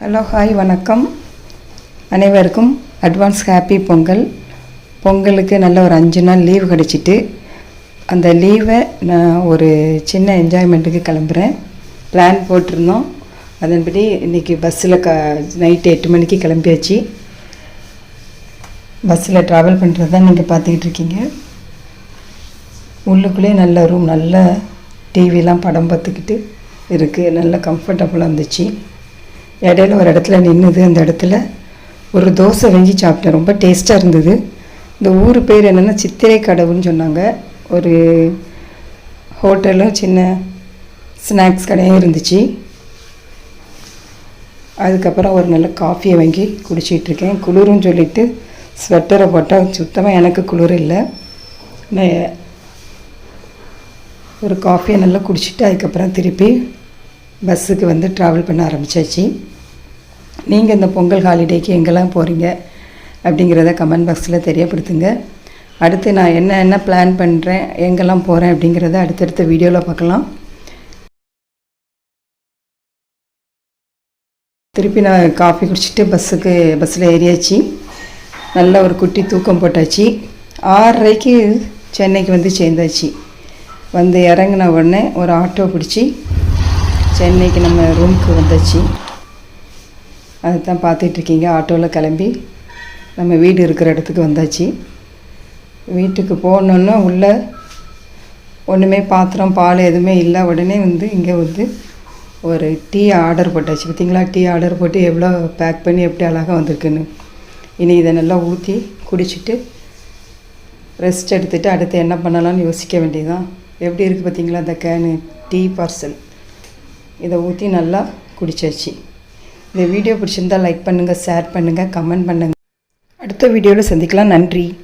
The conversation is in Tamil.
ஹலோ ஹாய் வணக்கம். அனைவருக்கும் அட்வான்ஸ் ஹாப்பி பொங்கல். பொங்கலுக்கு நல்ல ஒரு அஞ்சு நாள் லீவு கிடச்சிட்டு அந்த லீவை நான் ஒரு சின்ன என்ஜாய்மெண்ட்டுக்கு கிளம்புறேன். பிளான் போட்டிருந்தோம். அதன்படி இன்றைக்கி பஸ்ஸில் க நைட்டு எட்டு மணிக்கு கிளம்பியாச்சு. பஸ்ஸில் ட்ராவல் பண்ணுறது தான் நீங்கள் பார்த்துக்கிட்டு இருக்கீங்க. உள்ளுக்குள்ளேயே நல்ல ரூம் நல்ல டிவிலாம் படம் பார்த்துக்கிட்டு இருக்குது நல்ல கம்ஃபர்டபுளாக இருந்துச்சு. இடையில ஒரு இடத்துல நின்றுது அந்த இடத்துல ஒரு தோசை வெஞ்சி சாப்பிட்டேன். ரொம்ப டேஸ்ட்டாக இருந்தது. இந்த ஊர் பேர் என்னென்னா சித்திரை கடவுன்னு சொன்னாங்க. ஒரு ஹோட்டலும் சின்ன ஸ்நாக்ஸ் கடையும் இருந்துச்சு. அதுக்கப்புறம் ஒரு நல்ல காஃபியை வாங்கி குடிச்சிட்ருக்கேன் குளிரும் சொல்லிட்டு ஸ்வெட்டரை போட்டால் சுத்தமாக எனக்கு குளிர் இல்லை. நான் ஒரு காஃபியை நல்லா குடிச்சிட்டு அதுக்கப்புறம் திருப்பி பஸ்ஸுக்கு வந்து ட்ராவல் பண்ண ஆரம்பித்தாச்சு நீங்கள் இந்த பொங்கல் ஹாலிடேக்கு எங்கெல்லாம் போகிறீங்க அப்படிங்கிறத கமெண்ட் பாக்ஸில் தெரியப்படுத்துங்க. அடுத்து நான் என்ன என்ன பிளான் பண்ணுறேன் எங்கெல்லாம் போகிறேன் அப்படிங்கிறத அடுத்தடுத்த வீடியோவில் பார்க்கலாம். திருப்பி நான் காஃபி குடிச்சிட்டு பஸ்ஸுக்கு பஸ்ஸில் ஏறியாச்சு. நல்ல ஒரு குட்டி தூக்கம் போட்டாச்சு. ஆறரைக்கு சென்னைக்கு வந்து சேர்ந்தாச்சு. வந்து இறங்கின உடனே ஒரு ஆட்டோ பிடிச்சி சென்னைக்கு நம்ம ரூமுக்கு வந்தாச்சு. அதுதான் பார்த்துட்ருக்கீங்க. ஆட்டோவில் கிளம்பி நம்ம வீடு இருக்கிற இடத்துக்கு வந்தாச்சு. வீட்டுக்கு போனோன்னா உள்ளே ஒன்றுமே பாத்திரம் பால் எதுவுமே இல்லை. உடனே வந்து இங்கே வந்து ஒரு டீ ஆர்டர் போட்டாச்சு. பார்த்தீங்களா டீ ஆர்டர் போட்டு எவ்வளோ பேக் பண்ணி எப்படி அழகாக வந்திருக்குன்னு. இனி இதை நல்லா ஊற்றி குடிச்சிட்டு ரெஸ்ட் எடுத்துகிட்டு அடுத்து என்ன பண்ணலாம்னு யோசிக்க வேண்டியதுதான். எப்படி இருக்குது பார்த்தீங்களா அந்த கேனு டீ பார்சல் இதை ஊற்றி நல்லா குடிச்சாச்சு. இந்த வீடியோ பிடிச்சிருந்தா லைக் பண்ணுங்கள் ஷேர் பண்ணுங்கள் கமெண்ட் பண்ணுங்கள் அடுத்த வீடியோவில் சந்திக்கலாம். நன்றி.